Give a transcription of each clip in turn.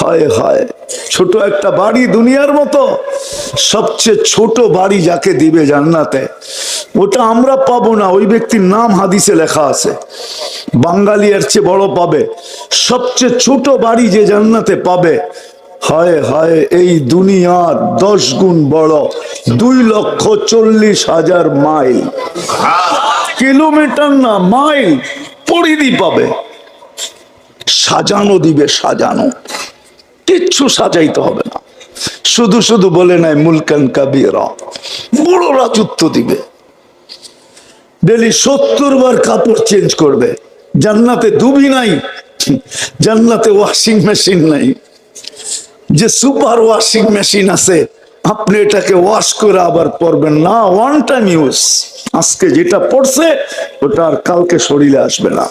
হায় হায়। ছোট একটা বাড়ি দুনিয়ার মতো। সবচেয়ে ছোট বাড়ি যাকে দিবে জান্নাতে। ওটা আমরা পাবো না। ওই ব্যক্তির নাম হাদিসে লেখা আছে। বাঙালি এর চেয়ে বড় পাবে। সবচেয়ে ছোট বাড়ি যে জান্নাতে পাবে। হায় হায়, এই দুনিয়ার দশ গুণ বড়। দুই লক্ষ চল্লিশ হাজার মাইল। কিলোমিটার না, মাইল। পরিধি পাবে। সাজানো দিবে, সাজানো। কিচ্ছু সাজাইতে হবে না। শুধু শুধু বলে নাই মুলকান কাবিরা। বড় রাজত্ব দিবে। ডেলি সত্তর বার কাপড় চেঞ্জ করবে। জান্নাতে দুবি নাই, জান্নাতে ওয়াশিং মেশিন নাই। যে সুপার ওয়াশিং মেশিন আছে, আপনি এটাকে ওয়াশ করে আবার পরবেন না। One time use. আজকে যেটা পড়ছে, ওটা আর কালকে শরীরে আসবে না।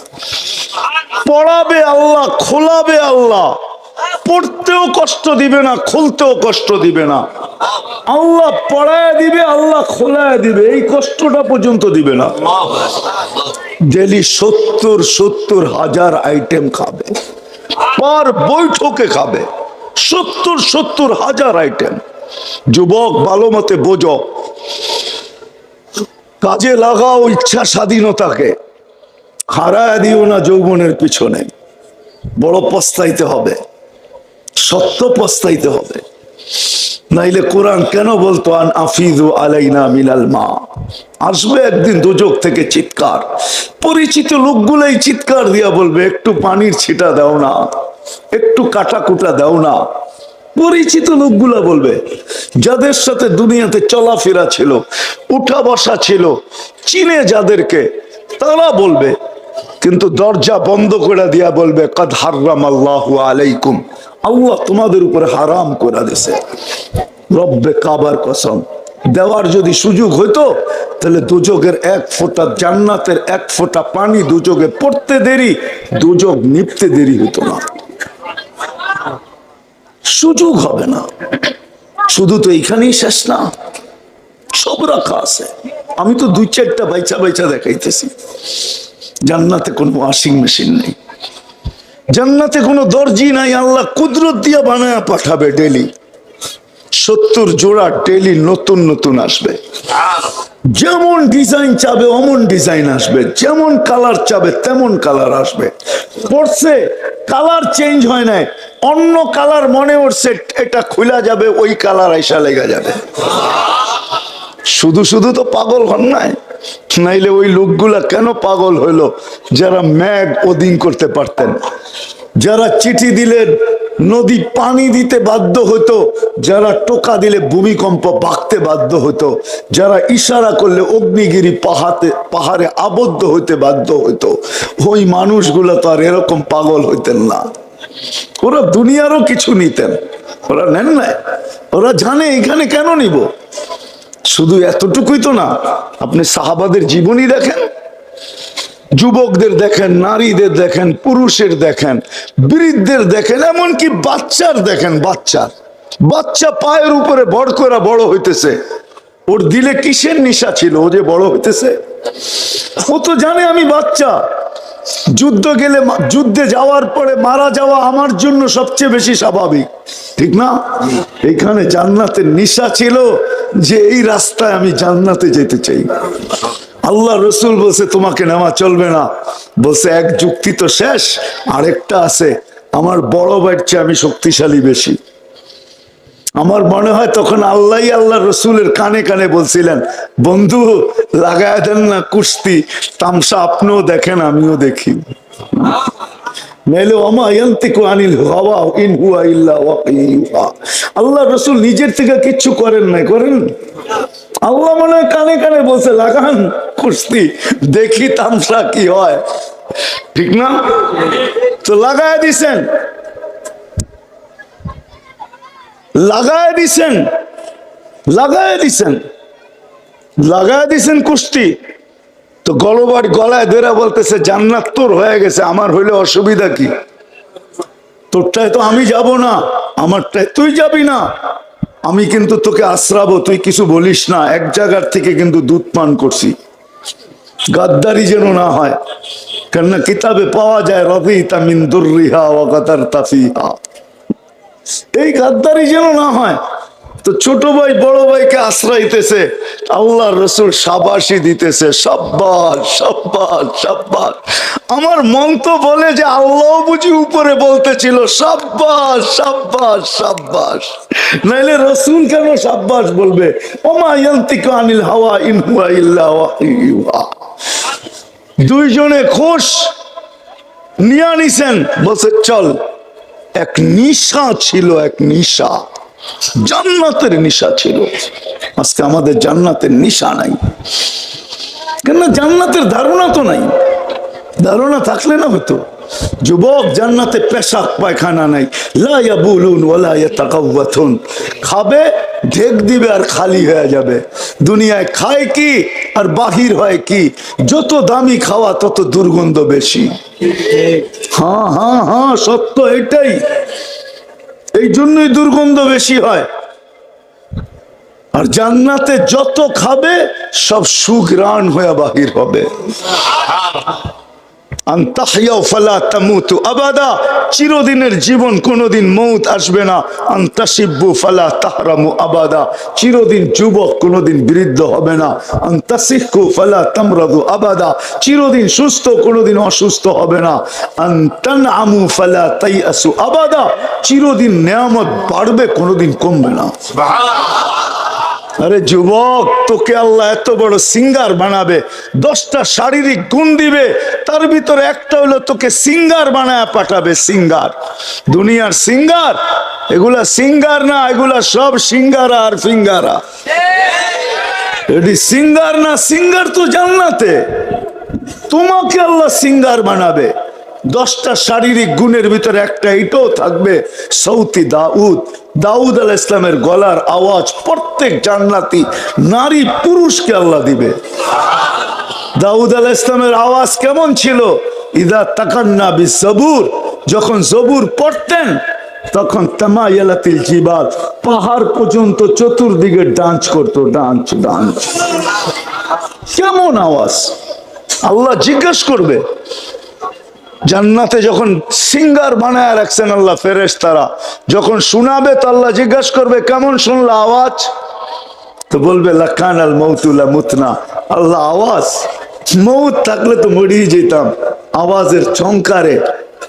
পড়াবে আল্লাহ, খোলাবে আল্লাহ। পড়তেও কষ্ট দিবে না, খুলতেও কষ্ট দিবে না। আল্লাহ পড়ায় দিবে, আল্লাহ খোলায় দিবে, এই কষ্টটা পর্যন্ত দিবে না। ডেলি সত্তর সত্তর হাজার আইটেম খাবে, পার বৈঠকে খাবে, সত্তর সত্তর হাজার আইটেম। যুবক, ভালো মতে বোঝো, কাজে লাগাও ইচ্ছা স্বাধীনতাকে, হারায় দিও না যৌবনের পিছনে, বড় পস্তাইতে হবে। সত্য পস্তাইতে হবে। নাইলে কোরআন কেন বলতো, আন আলাইনা মা আসবে একদিন দুজক থেকে চিৎকার। পরিচিত লোকগুলাই চিৎকার দিয়া বলবে, একটু পানির ছিটা দাও না, একটু কাটাকুটা দাও না। পরিচিত লোকগুলা বলবে, যাদের সাথে দুনিয়াতে চলাফেরা ছিল, উঠা বসা ছিল, চিনে যাদেরকে, তারা বলবে, কিন্তু দরজা বন্ধ করে দিয়া বলবে, কদ হারাম আল্লাহ আলাইকুম। আল্লাহ তোমাদের উপরে হারাম করে দিছে রব্বে কাবার কসম। দেওয়ার যদি সুযোগ হইতো, তাহলে দুযোগের এক ফোঁটা জান্নাতের এক ফোঁটা পানি দুযোগে পড়তে দেরি দুযোগ নিপতে দেরি হতো না। সুযোগ হবে না। শুধু তো এইখানেই শেষ না। সব রাখা আছে। আমি তো দুই চারটা বাইচা বাইচা দেখাইতেছি। জান্নাতে কোনো ওয়াশিং মেশিন নেই। জান্নাতে কোনো দর্জি নাই, আল্লাহ কুদরত দিয়া বানায় পাঠাবে ডেলি সত্তর জোড়া ডেলি নতুন নতুন আসবে। যেমন ডিজাইন চাবে, অমন ডিজাইন আসবে। যেমন কালার চাবে, তেমন কালার আসবে। পড়ছে কালার চেঞ্জ হয় নাই। অন্য কালার মনে উঠছে, এটা খোলা যাবে, ওই কালার আইসা লেগে যাবে। শুধু শুধু তো পাগল হন নাই। নাইলে ওই লোকগুলা কেন পাগল হইল? যারা ম্যাগ ওদিন করতে পারতেন। যারা চিঠি দিলে নদী পানি দিতে বাধ্য হতো যারা টোকা দিলে ভূমিকম্প বাঁকতে বাধ্য হতো যারা ইশারা করলে অগ্নিগিরি পাহাতে পাহাড়ে আবদ্ধ হইতে বাধ্য হইতো, ওই মানুষগুলা তো আর এরকম পাগল হইতেন না। ওরা দুনিয়ারও কিছু নিতেন। ওরা নেন না ওরা জানে, এখানে কেন নিব? শুধু এতটুকুই তো না, আপনি সাহাবাদের জীবনী দেখেন, যুবকদের দেখেন, নারীদের দেখেন, পুরুষের দেখেন বৃদ্ধদের দেখেন, এমনকি বাচ্চার দেখেন বাচ্চার বাচ্চা পায়ের উপরে বড় করে বড় হইতেছে। ওর দিলে কিসের নিশা ছিল ও যে বড় হইতেছে? ও তো জানে আমি বাচ্চা। যুদ্ধ গেলে যুদ্ধে যাওয়ার পরে মারা যাওয়া আমার জন্য সবচেয়ে বেশি স্বাভাবিক। ঠিক না? এখানে জান্নাতের নিশা ছিল যে এই রাস্তায় আমি জান্নাতে যেতে চাই। আল্লাহ রসুল বলছে, তোমাকে নেওয়া চলবে না। বলছে, এক যুক্তি তো শেষ, আরেকটা আছে। আমার বড় চেয়ে আমি শক্তিশালী বেশি। আমার মনে হয় তখন আল্লাহ আল্লাহ রসুলের কানে কানে বলছিলেন, বন্ধু, লাগায় দেন না কুস্তি, তামসা আপনিও দেখেন, আমিও দেখি। নাইলে আনিল হাওয়া ইন হুয়া আল্লাহ রসুল নিজের থেকে কিচ্ছু করেন নাই, করেন? আল্লাহ মনে হয় কানে কানে বলছে, লাগান কুস্তি, দেখি তামসা কি হয়। ঠিক না? তো লাগায় দিছেন। লাগায় দিছেন লাগায় দিছেন লাগায় দিছেন কুস্তি তো গলবার গলায় ধরে বলতেছে, জান্নাত তোর হয়ে গেছে, আমার হইলে অসুবিধা কি? তোরটায় তো আমি যাব না, আমারটায় তুই যাবি না। আমি কিন্তু তোকে আশ্রাবো, তুই কিছু বলিস না, এক জায়গার থেকে কিন্তু দুধ পান করছি। গাদ্দারি যেন না হয়, কেননা কিতাবে পাওয়া যায় রবি তামিন দুর্রিহা ওয়াকাতার তাফিহা এই গাদ্দারি যেন না হয়। তো ছোট ভাই, বড় ভাইকে আশ্রয়তেছে আল্লাহ রসুল সাবাসি দিতেছে, সাব্বাস সাব্বাস সাব্বাস। আমার মন তো বলে যে আল্লাহ বুঝি উপরে বলতেছিল, সাব্বাস সাব্বাস সাব্বাস। নাইলে রসুল কেন সাব্বাস বলবে? ওমা ইয়ান্তিকা আনিল হাওয়া ইন হুয়া ইল্লা ওয়াহিয়ুহা। দুইজনে খুশ, নিয়া নিছেন, বলছে, চল। এক নিশা ছিল, এক নিশা। জান্নাতের নিশা ছিল। আজকে আমাদের জান্নাতের নিশা নাই। কেন জান্নাতের ধারণা তো নাই। ধারণা থাকলে না হতো। যুবক জান্নাতে পেশাক পায়খানা নাই। লাইয়া বুলুন ওলা তাকাউন খাবে, ঢেক দিবে আর খালি হয়ে যাবে। দুনিয়ায় খায় কি? আর বাহির হয় কি? যত দামি খাওয়া, তত দুর্গন্ধ বেশি। হ্যাঁ হ্যাঁ হ্যাঁ সত্য এটাই। এই জন্যই দুর্গন্ধ বেশি হয়। আর জান্নাতে যত খাবে, সব সুগ্রাণ হয়ে বাহির হবে। চিরদিনের জীবন কোনোদিন মৌত আসবে না। আবাদা। চিরদিন যুবক কোনোদিন বৃদ্ধ হবে না। আবাদা। চিরদিন সুস্থ কোনোদিন অসুস্থ হবে না। আমু ফালা তাই আসু আবাদা। চিরদিন নেয়ামত বাড়বে, কোনোদিন কমবে না। আরে যুবক, তোকে আল্লাহ এত বড় সিঙ্গার বানাবে, দশটা শারীরিক গুণ দিবে, তার ভিতরে একটা হলো তোকে সিঙ্গার বানায় পাঠাবে, সিঙ্গার। দুনিয়ার সিঙ্গার, এগুলা সিঙ্গার না, এগুলা সব সিঙ্গারা আর ফিঙ্গারা। এটি সিঙ্গার না, সিঙ্গার তো জান্নাতে। তোমাকে আল্লাহ সিঙ্গার বানাবে। দশটা শারীরিক গুণের ভিতরে একটা এটাও থাকবে, সৌতি দাউদ। দাউদ আল ইসলামের গলার আওয়াজ প্রত্যেক জান্নাতি নারী পুরুষকে আল্লাহ দিবে। দাউদ আল ইসলামের আওয়াজ কেমন ছিল? ইদা তাকান্না বি সবুর যখন জবুর পড়তেন, তখন তামায়ালাতিল জিবাল পাহাড় পর্যন্ত চতুর্দিকে ডান্স করতো, ডান্স ডান্স। কেমন আওয়াজ? আল্লাহ জিজ্ঞেস করবে জান্নাতে যখন সিঙ্গার বানায় রাখছেন আল্লাহ ফেরেস তারা যখন শোনাবে তো আল্লাহ জিজ্ঞাসা করবে, কেমন শুনলা আওয়াজ? তো বলবে লাকান আল মৌতুল্লা মুতনা আল্লাহ, আওয়াজ? মৌত থাকলে তো মরিয়ে যেতাম। আওয়াজের চমকারে।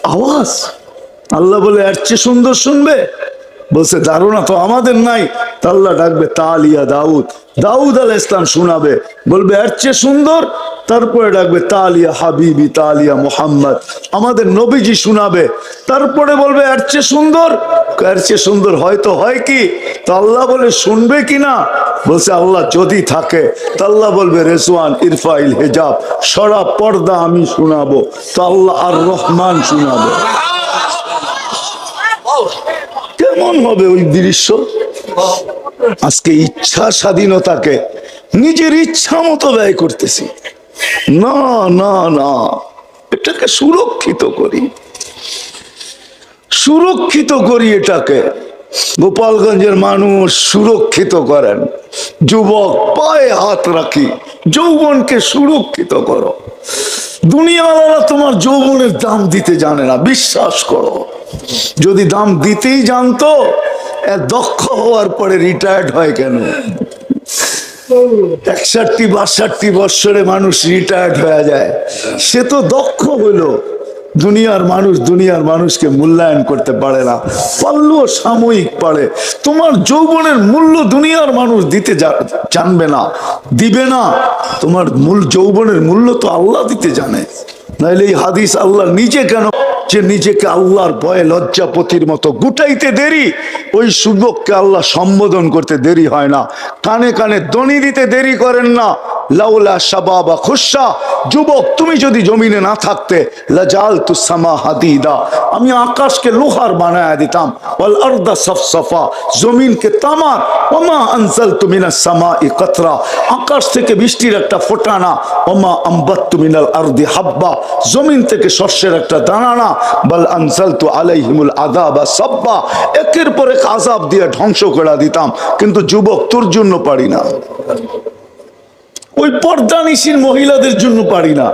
আওয়াজ? আল্লাহ বলে, এর চেয়ে সুন্দর শুনবে? বলছে, ধারণা তো আমাদের নাই। তাল্লা ডাকবে, তালিয়া দাউদ। দাউদ আল ইসলাম শোনাবে, বলবে, এর চেয়ে সুন্দর? তারপরে ডাকবে, তালিয়া হাবিবি, তালিয়া মোহাম্মদ। আমাদের নবীজি শোনাবে, তারপরে বলবে, এর চেয়ে সুন্দর? এর চেয়ে সুন্দর হয়তো হয় কি? তো আল্লাহ বলে, শুনবে কি না? বলছে, আল্লাহ যদি থাকে। তো আল্লাহ বলবে, রেজওয়ান, ইরফাইল, হেজাব, সরা পর্দা আমি শোনাবো। তো আল্লাহ আর রহমান শোনাবে। কেমন হবে ওই দৃশ্য? আজকে ইচ্ছা স্বাধীনতাকে নিজের ইচ্ছা মতো ব্যয় করতেছি। না না না, এটাকে সুরক্ষিত করি। সুরক্ষিত করি এটাকে। গোপালগঞ্জের মানুষ সুরক্ষিত করেন। যুবক পায়ে হাত রাখি, যৌবনকে সুরক্ষিত করো। দুনিয়াওয়ালা তোমার যৌবনের দাম দিতে জানে না, বিশ্বাস করো। যদি দাম দিতেই জানতো দক্ষ হওয়ার পরে রিটায়ার্ড হয় কেন? একষট্টি, বাষট্টি বৎসরে মানুষ রিটায়ার্ড হয়ে যায়। সে তো দক্ষ হইল দুনিয়ার মানুষ দুনিয়ার মানুষকে মূল্যায়ন করতে পারে না। পারলেও সাময়িক পারে। তোমার যৌবনের মূল্য দুনিয়ার মানুষ দিতে জানবে না। দিবে না। তোমার মূল যৌবনের মূল্য তো আল্লাহ দিতে জানে। নাইলে এই হাদিস আল্লাহ নিজে কেন যে নিজেকে আল্লাহর ভয়ে লজ্জাপতির মতো গুটাইতে দেরি, ওই সুযোগকে আল্লাহ সম্বোধন করতে দেরি হয় না। কানে কানে দনি দিতে দেরি করেন না। লাউলা শাবাবা খুশা। যুবক, তুমি যদি জমিনে না থাকতে লাজাল তুসামা হাদিদা। আমি আকাশকে লোহার বানায় দিতাম। ওয়াল আরদা সফসফা। জমিনকে তামার। ওমা আনসাল তুমিনা সামা ই কতরা। আকাশ থেকে বৃষ্টির একটা ফোটানা। ওমা আম্বাত তুমিনাল আরদি হাব্বা। জমিন থেকে শস্যের একটা দানা না বল আনসাল তু আলাইহিমুল আদাবা সাব্বা। একের পর এক আজাব দিয়ে ধ্বংস করে দিতাম। কিন্তু যুবক তোর জন্য পারি না। ওই পর্দানিসীন মহিলাদের জন্য পারি না।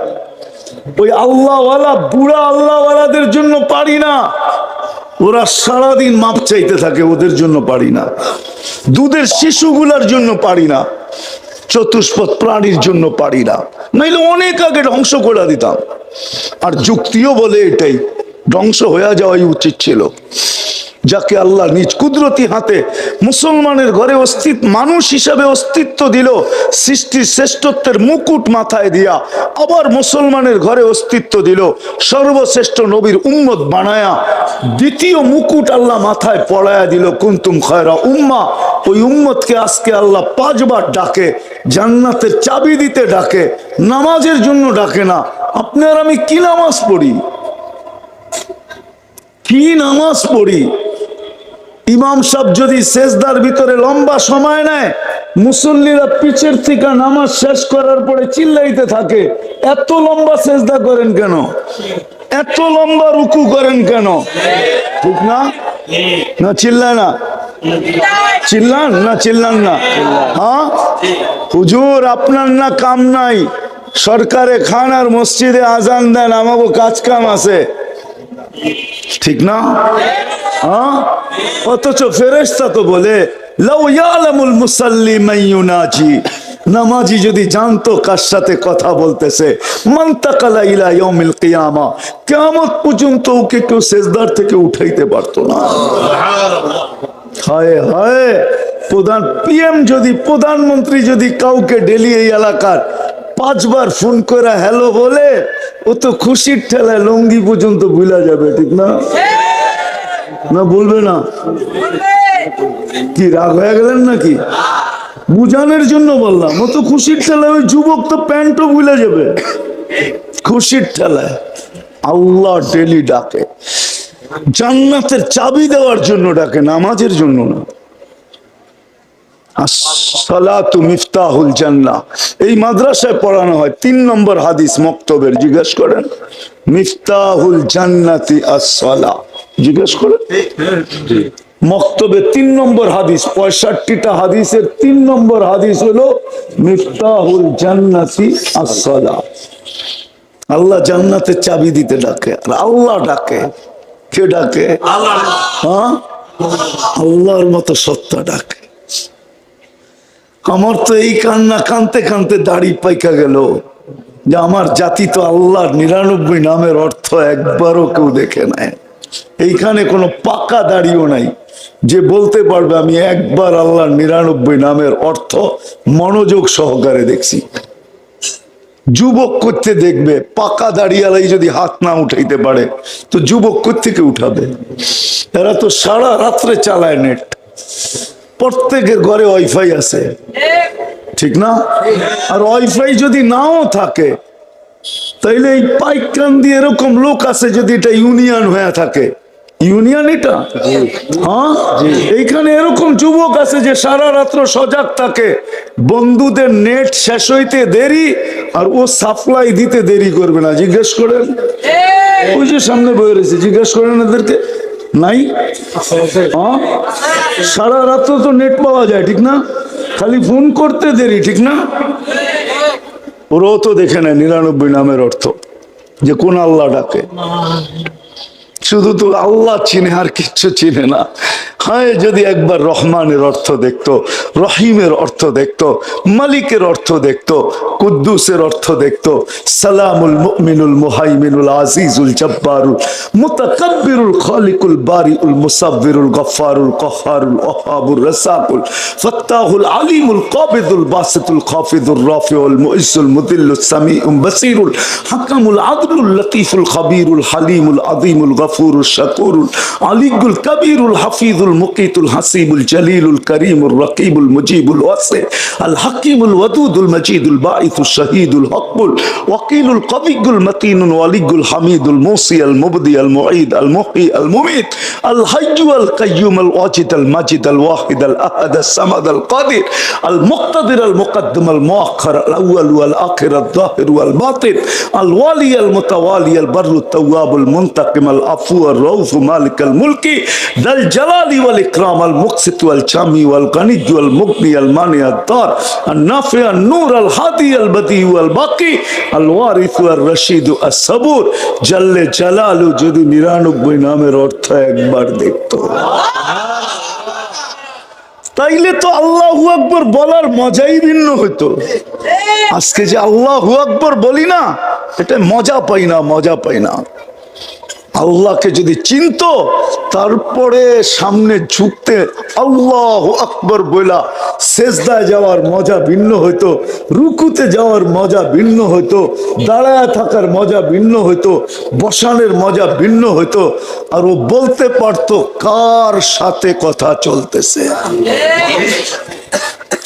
ওই আল্লাহওয়ালা, বুড়া আল্লাহওয়ালাদের জন্য পারি না। ওরা সারাদিন মাপ চাইতে থাকে, ওদের জন্য পারি না। দুধের শিশুগুলার জন্য পারি না। চতুষ্পদ প্রাণীর জন্য পারি না। নাইলে অনেক আগে ধ্বংস করে দিতাম। আর যুক্তিও বলে এটাই। ধ্বংস হয়ে যাওয়াই উচিত ছিল। যাকে আল্লাহ নিজ কুদরতি হাতে মুসলমানের ঘরে অস্তিত্ব, মানুষ হিসাবে অস্তিত্ব দিল, সৃষ্টির শ্রেষ্ঠত্বের মুকুট মাথায় দিয়া আবার মুসলমানের ঘরে অস্তিত্ব দিল, সর্বশ্রেষ্ঠ নবীর উম্মত বানায়া দ্বিতীয় মুকুট আল্লাহ মাথায় পড়ায়া দিল, কুন্তুম খয়রা উম্মা। ওই উম্মতকে আজকে আল্লাহ পাঁচবার ডাকে, জান্নাতের চাবি দিতে ডাকে, নামাজের জন্য ডাকে না। আপনার আমি কি নামাজ পড়ি? কি নামাজ পড়ি? ইমাম সাহেব যদি শেষদার ভিতরে লম্বা সময় নেয়, মুসল্লিরা পিছের থেকে নামাজ শেষ করার পরে চিল্লাইতে থাকে, এত লম্বা সেজদা করেন কেন? এত লম্বা রুকু করেন কেন? ঠিক না? না চিল্লায় না? চিল্লান না চিল্লান না? হ্যাঁ? হুজুর, আপনার না কাম নাই। সরকারে খান আর মসজিদে আজান দেন আমাকে কাজ কাম আছে। ঠিক না? হ্যাঁ? অথচ ফেরেশতা তো বলে, লাউ ইয়ালামুল মুসাল্লি মাইয়ুনাজি নামাজি যদি জানতো কার সাথে কথা বলতেছে মান্তাকালা ইলা ইয়াউমিল কিয়ামা। কিয়ামত পর্যন্ত ওকে কেউ সেজদার থেকে উঠাইতে পারতো না। হায় হায়! প্রধান, পিএম যদি, প্রধানমন্ত্রী যদি কাউকে ডেলি এই এলাকার পাঁচবার ফোন করে হ্যালো বলে, ও তো খুশির ঠেলায় লঙ্গি পর্যন্ত ভুলা যাবে, ঠিক না? না, বলবে না? কি, রাগ হয়ে গেলেন নাকি? বুঝানোর জন্য বললাম, ও তো খুশির ঠেলায়, ওই যুবক তো প্যান্টও ভুলে যাবে। খুশির ঠেলায়। আল্লাহ ডেলি ডাকে। জান্নাতের চাবি দেওয়ার জন্য ডাকে, নামাজের জন্য না। সালাতু মিফতাহুল জান্নাহ। এই মাদ্রাসায় পড়ানো হয় তিন নম্বর হাদিস মক্তবের জিজ্ঞেস করেন মিফতাহুল জান্নাতি as-সালা জিজ্ঞেস করেন। মক্তবে তিন নম্বর হাদিস পঁয়ষট্টিটা হাদিসের তিন নম্বর হাদিস হলো মিফতাহুল জান্নাতি as-সালা আল্লাহ জান্নাতের চাবি দিতে ডাকে আর আল্লাহ ডাকে। কে ডাকে? হ্যাঁ? আল্লাহর মতো সত্তা ডাকে। আমার তো এই কান্না কানতে কানতে দাড়ি পাইকা গেল যে আমার জাতি তো আল্লাহর নিরানব্বই নামের অর্থ একবারও কেউ দেখে নেয় এইখানে কোনো পাকা দাড়িও নাই। যে বলতে পারবে আমি একবার আল্লাহর নিরানব্বই নামের অর্থ মনোযোগ সহকারে দেখছি। যুবক করতে দেখবে, পাকা দাঁড়িয়ালাই যদি হাত না উঠাইতে পারে, তো যুবক থেকে উঠাবে? এরা তো সারা রাত্রে চালায় নেট। প্রত্যেকের ঘরে ওয়াইফাই আছে। ঠিক না? আর ওয়াইফাই যদি নাও থাকে তাইলে এই পাইকান দিয়ে এরকম লোক আছে যদি এটা ইউনিয়ন হয়ে থাকে। ইউনিয়ন এটা? হ্যাঁ? এইখানে এরকম যুবক আছে যে সারা রাত্র সজাগ থাকে। বন্ধুদের নেট শেষ হইতে দেরি আর ও সাপ্লাই দিতে দেরি করবে না। জিজ্ঞেস করেন? ওই যে সামনে বয়ে রয়েছে। জিজ্ঞেস করেন এদেরকে? নাই? সারা রাত্র তো নেট পাওয়া যায়, ঠিক না? খালি ফোন করতে দেরি, ঠিক না? ওরাও তো দেখে নেয়, নিরানব্বই নামের অর্থ, যে কোন আল্লাহ ডাকে। শুধু তো আল্লাহ চিনে, আর কিচ্ছু চিনে না। হায়, যদি একবার রহমানের অর্থ দেখতো, রহিমের অর্থ দেখতো, মালিকের অর্থ দেখতো, কুদ্দুসের অর্থ দেখতো, সালামুল মুমিনুল মুহাইমিনুল আজিজুল জব্বারুল মুতাকাব্বিরুল খালিকুল বারিউল মুসাব্বিরুল গফফারুল কহ্হারুল ওহাবুর রাসাকুল ফাত্তাহুল আলিমুল কাবিদুল বাসিতুল খাফিদুর রাফিউল মুইসুল মুদিল্লুস সামিউম বাসিরুল হাকামুল আদলুল লতিফুল খাবীরুল হালিমুল আযীমুল গফুরুল الغفور الشكور العلي الكبير الحفيظ المقيت الحسيب الجليل الكريم الرقيب المجيب الواسع الحكيم الودود المجيد الباعث الشهيد الحق وقيل القوي المتين الولي الحميد الموصي المبدي المعيد المحيي المميت الحي القيوم الواجد المجد الواحد الأحد الصمد القادر المقتدر المقدم المؤخر الأول والآخر الظاهر والباطن الوالي المتوالي البر التواب المنتقم الأف الغفور الرؤوف مالك الملك ذا الجلال والإكرام المقسط والجامي والغني والمغني المانع الدار النافع النور الهادي البديع والباقي الوارث والرشيد الصبور جل জালালু যদি নিরানব্বই নামের অর্থ একবার দেখতো তাইলে তো আল্লাহু আকবর বলার মজাই ভিন্ন হতো আজকে যে আল্লাহু আকবর বলি না এটা মজা পাই না মজা পাই না আল্লাহকে যদি চিনত, তারপরে সামনে ঝুঁকতে আল্লাহ আকবর বইলা শেষদায় যাওয়ার মজা ভিন্ন হইতো, রুকুতে যাওয়ার মজা ভিন্ন হইতো, দাঁড়ায় থাকার মজা ভিন্ন হইতো, বসানের মজা ভিন্ন হইতো, আর ও বলতে পারতো কার সাথে কথা চলতেছে।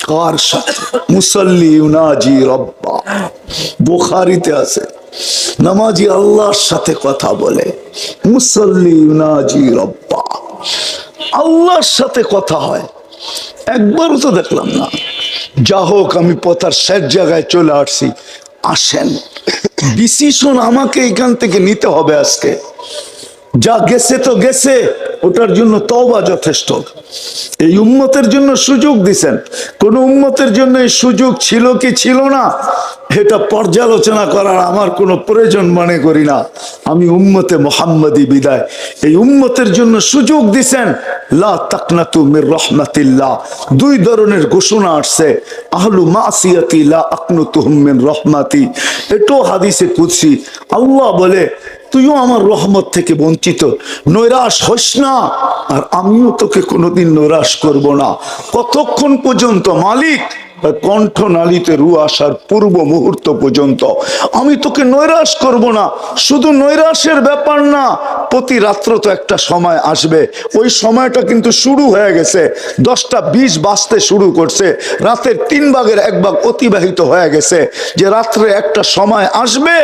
কার সাথে? মুসল্লি উনাজি রব্বা। বোখারিতে আছে। নামাজি আল্লাহর সাথে কথা বলে, মুসল্লি নাজি রব্বা। আল্লাহর সাথে কথা হয়। একবারও তো দেখলাম না। যা হোক, আমি পথার শেষ জায়গায় চলে আসছি। আসেন। ডিসিশন আমাকে এখান থেকে নিতে হবে আজকে। যা গেছে তো গেছে, ওটার জন্য তওবা যথেষ্ট। এই উম্মতের জন্য সুযোগ দিছেন। কোন উম্মতের জন্য এই সুযোগ ছিল কি ছিল না, এটা পর্যালোচনা করার আমার কোনো প্রয়োজন মনে করি না। আমি উম্মতে মোহাম্মদী বিদায়। এই উম্মতের জন্য সুযোগ দিছেন, লা তাকনাতু মির রহমাতিল্লাহ। দুই ধরনের ঘোষণা আসছে। আহলু মাসিয়াতি লা আকনুতুহুম মিন রহমাতি। এটাও হাদিসে কুদসি। আল্লাহ বলে তুইও আমার রহমত থেকে বঞ্চিত। নৈরাশ হইস না, আর আমিও তোকে কোনোদিন নৈরাশ করব না। কতক্ষণ পর্যন্ত, মালিক? কণ্ঠ নালিতে রু আসার পূর্ব মুহূর্ত পর্যন্ত। আমি তোকে নৈরাশ করব না, শুধু নৈরাশের ব্যাপার না, প্রতি রাত্র তো একটা সময় আসবে। ওই সময়টা কিন্তু শুরু হয়ে গেছে। দশটা বিশ বাজতে শুরু করছে। রাতের তিন ভাগের এক ভাগ অতিবাহিত হয়ে গেছে। যে রাত্রে একটা সময় আসবে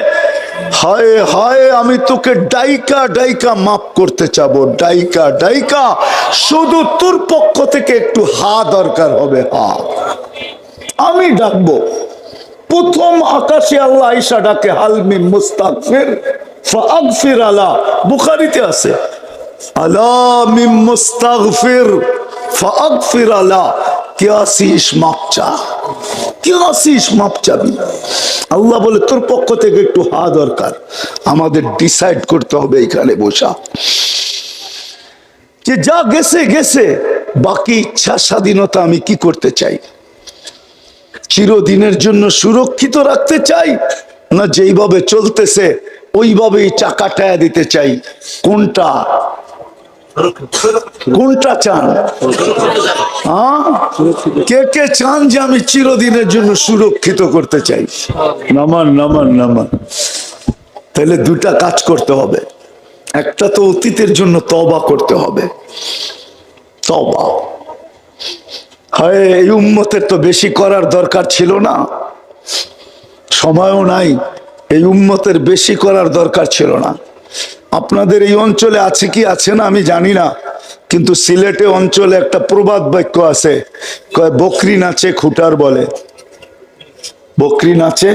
হায় হায়, আমি তোকে ডাইকা ডাইকা মাফ করতে চাবো, ডাইকা ডাইকা। শুধু তোর পক্ষ থেকে একটু হা দরকার হবে, হা। আমি ডাকবো। প্রথম আকাশে আল্লাহ আইসা ডাকে হালমি মুস্তাকফির ফাগফির আলা। বুখারিতে আছে, আলা মিম মুস্তাগফির, ফাগফির আলা। আল্লাহ বলে, তোর পক্ষ থেকে একটু দরকার। আমাদের ডিসাইড করতে হবে এখানে বসা। যে যা গেছে গেছে। বাকি ইচ্ছা স্বাধীনতা আমি কি করতে চাই? চিরদিনের জন্য সুরক্ষিত রাখতে চাই না যেইভাবে চলতেছে, ওইভাবেই চাকাটায় দিতে চাই? কোনটা কোনটা চান? হ্যাঁ? কে কে চান যে আমি চিরদিনের জন্য সুরক্ষিত করতে চাই? নামান নামান নামান। তাহলে দুটা কাজ করতে হবে। একটা তো অতীতের জন্য তবা করতে হবে। তবা হয়, এই উম্মতের তো বেশি করার দরকার ছিল না। সময়ও নাই। এই উম্মতের বেশি করার দরকার ছিল না। আপনাদের এই অঞ্চলে আছে কি, আছে না আমি জানি না। কিন্তু সিলেটে অঞ্চলে একটা প্রবাদ বাক্য আছে, কয়, বকরি নাচে খুটার বলে। বকরি নাচে?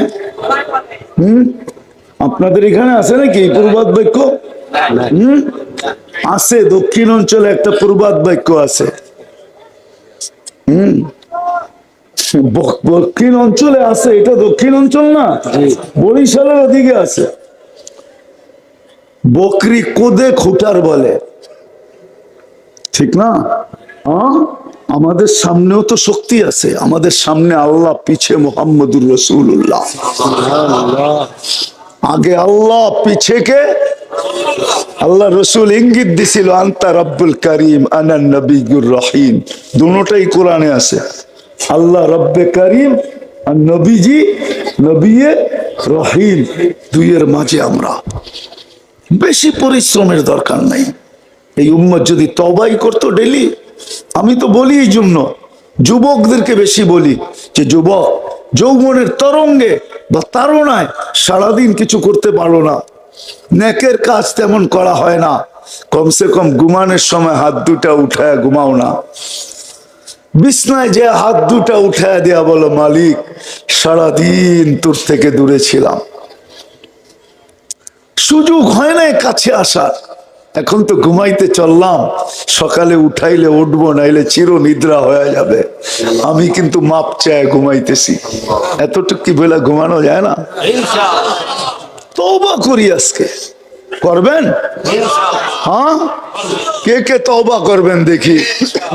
হুম? আপনাদের এখানে আছে নাকি প্রবাদ বাক্য? হুম? আছে, দক্ষিণ অঞ্চলে একটা প্রবাদ বাক্য আছে। হুম? দক্ষিণ অঞ্চলে আছে, এটা দক্ষিণ অঞ্চল না? বরিশালের ওদিকে আছে। বকরি কোদে খুটার বলে। ঠিক না? আমাদের সামনেও তো শক্তি আছে। আমাদের সামনে আল্লাহ, পিছে মোহাম্মদুর রসুল্লাহ আগে আল্লাহ পিছে কে? আল্লাহ রসুল ইঙ্গিত দিছিল, আন্তা রব্বুল করিম আনান নবীগুর রহিম। দুটাই কোরআনে আছে। আল্লাহ রব্বে করিম আর নবীজি নবিয়ে রহিম। দুইয়ের মাঝে আমরা। বেশি পরিশ্রমের দরকার নাই। এই উম্মত যদি তবাই করতো ডেলি আমি তো বলি এই জন্য, যুবকদেরকে বেশি বলি যে, যুবক, যৌবনের তরঙ্গে বা তারণায় সারাদিন কিছু করতে পারো না। নেকের কাজ তেমন করা হয় না। কমসে কম ঘুমানোর সময় হাত দুটা উঠায় ঘুমাও না। বিছনায় যে হাত দুটা উঠায় দেয়া বলো, মালিক, সারাদিন তোর থেকে দূরে ছিলাম। সুযোগ হয় না কাছে আসার। এখন তো ঘুমাইতে চললাম। সকালে উঠাইলে উঠবো, নাইলে চির নিদ্রা হয়ে যাবে। আমি কিন্তু মাপ চায় ঘুমাইতেছি। এতটুকু কি বলে ঘুমানো যায় না? তওবা করি আজকে। করবেন? হ্যাঁ? কে কে তবা করবেন দেখি।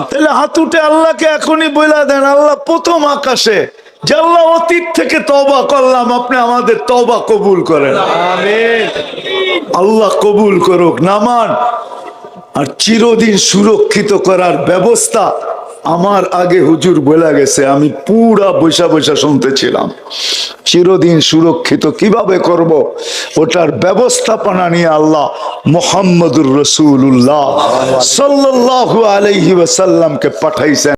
তাহলে হাত উঠে আল্লাহকে এখনই বইলা দেন। আল্লাহ প্রথম আকাশে যে অতীত থেকে তওবা করলাম আপনি আমাদের তওবা কবুল করেন। আল্লাহ কবুল করুক নামান। আর চিরদিন সুরক্ষিত করার ব্যবস্থা আমার আগে হুজুর বলে গেছে আমি পুরা বৈশা বৈশা শুনতেছিলাম। চিরদিন সুরক্ষিত কীভাবে করব? ওটার ব্যবস্থাপনা নিয়ে আল্লাহ মোহাম্মদুর রসুল্লাহ সাল্লাল্লাহু আলাইহি ওয়াসাল্লামকে পাঠাইছেন।